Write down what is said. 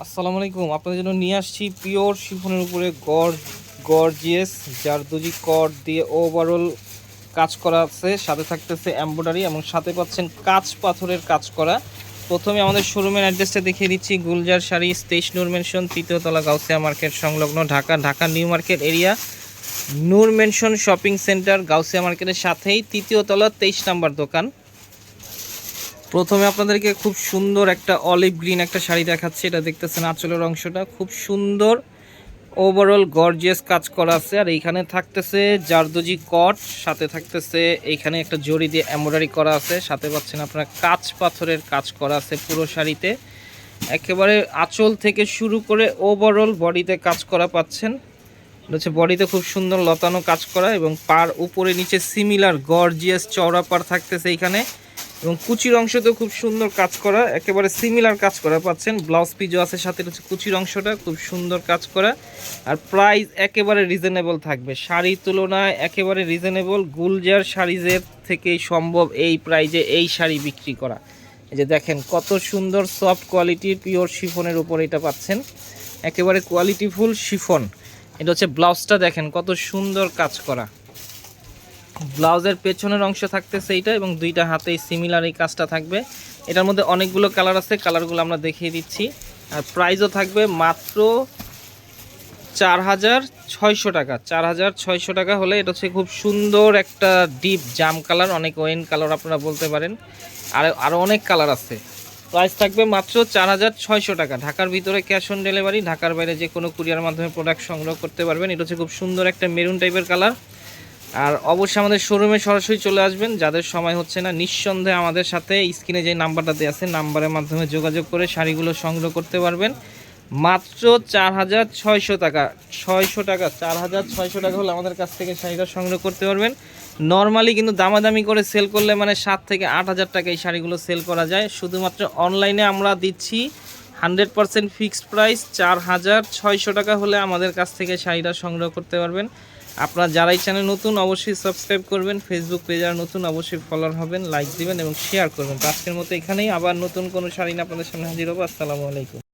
আসসালামু আলাইকুম। আপনাদের জন্য নিয়ে আসছি পিওর শিফনের উপরে গড়, গর্জিয়াস জারদুজি কর দিয়ে ওভারঅল কাজ করা আছে। সাথে থাকতেছে এমব্রয়ডারি এবং সাথে পাচ্ছেন কাঁচ পাথরের কাজ করা। প্রথমে আমাদের শোরুমের অ্যাড্রেসটা দেখিয়ে দিচ্ছি। গুলজার শাড়ি স্টেশ নূর মেনশন তৃতীয়তলা গাউসিয়া মার্কেট সংলগ্ন Dhaka Dhaka new market area Noor mansion shopping centre Gausia মার্কেটের সাথেই তৃতীয়তলা তেইশ নাম্বার দোকান। প্রথমে আপনাদেরকে খুব সুন্দর একটা অলিভ গ্রিন একটা শাড়ি দেখাচ্ছি। এটা দেখতেছেন আঁচলের অংশটা। খুব সুন্দর ওভারঅল গর্জিয়াস কাজ করা আছে। আর এইখানে থাকতেছে জারদোজি কট, সাথে থাকতেছে এইখানে একটা জড়ি দিয়ে এমব্রয়ডারি করা আছে। সাথে পাচ্ছেন আপনার কাঁচ পাথরের কাজ করা আছে পুরো শাড়িতে। একেবারে আঁচল থেকে শুরু করে ওভারঅল বডিতে কাজ করা পাচ্ছেন। হচ্ছে বডিতে খুব সুন্দর লতানো কাজ করা এবং পার উপরে নিচে সিমিলার গর্জিয়াস চওড়া পার থাকতেছে এইখানে। এবং কুচির অংশতেও খুব সুন্দর কাজ করা, একেবারে সিমিলার কাজ করা। পাচ্ছেন ব্লাউজ পিজও আছে, সাথে হচ্ছে কুচির অংশটা, খুব সুন্দর কাজ করা। আর প্রাইস একেবারে রিজনেবল থাকবে। শাড়ির তুলনায় একেবারে রিজনেবল গুলজার শাড়িজের থেকেই সম্ভব এই প্রাইজে এই শাড়ি বিক্রি করা। এই যে দেখেন, কত সুন্দর সফট কোয়ালিটির পিওর শিফনের উপর এটা পাচ্ছেন। একেবারে কোয়ালিটিফুল শিফন। এটা হচ্ছে ব্লাউজটা দেখেন, কত সুন্দর কাজ করা। ব্লাউজের পেছনের অংশ থাকতেছে এইটা এবং দুইটা হাতেই সিমিলার এই কাজটা থাকবে। এটার মধ্যে অনেকগুলো কালার আছে কালারগুলো আমরা দেখিয়ে দিচ্ছি। আর প্রাইসও থাকবে মাত্র চার হাজার ছয়শো টাকা। চার হাজার ছয়শো টাকা হলে এটা হচ্ছে খুব সুন্দর একটা ডিপ জাম কালার অনেক ওয়েন কালার আপনারা বলতে পারেন। আর আরও অনেক কালার আছে। প্রাইস থাকবে মাত্র চার হাজার ছয়শো টাকা। ঢাকার ভিতরে ক্যাশ অন ডেলিভারি ঢাকার বাইরে যে কোনো কুরিয়ার মাধ্যমে প্রোডাক্ট সংগ্রহ করতে পারবেন। এটা হচ্ছে খুব সুন্দর একটা মেরুন টাইপের কালার আর অবশ্যই আমাদের শোরুমে সরাসরি চলে আসবেন। যাদের সময় হচ্ছে না, নিঃসন্দেহে আমাদের সাথে স্ক্রিনে যে নাম্বারটা দেওয়া আছে, নাম্বারের মাধ্যমে যোগাযোগ করে শাড়িগুলো সংগ্রহ করতে পারবেন। মাত্র চার হাজার ছয়শো টাকা ছয়শো টাকা, চার হাজার ছয়শো টাকা হলে আমাদের কাছ থেকে শাড়িটা সংগ্রহ করতে পারবেন। নর্মালি কিন্তু দামাদামি করে সেল করলে মানে সাত থেকে আট হাজার টাকা এই শাড়িগুলো সেল করা যায়। শুধুমাত্র অনলাইনে আমরা দিচ্ছি হান্ড্রেড পারসেন্ট ফিক্সড প্রাইস চার হাজার ছয়শো টাকা হলে আমাদের কাছ থেকে শাড়িটা সংগ্রহ করতে পারবেন। আপনারা যারাই চ্যানেল নতুন, অবশ্যই সাবস্ক্রাইব করবেন। ফেসবুক পেজ আর নতুন, অবশ্যই ফলোয়ার হবেন লাইক দিবেন এবং শেয়ার করবেন। আজকের মতো এখানেই। আবার নতুন কোনো শাড়ি আপনাদের সামনে হাজির হব। আসসালামু আলাইকুম।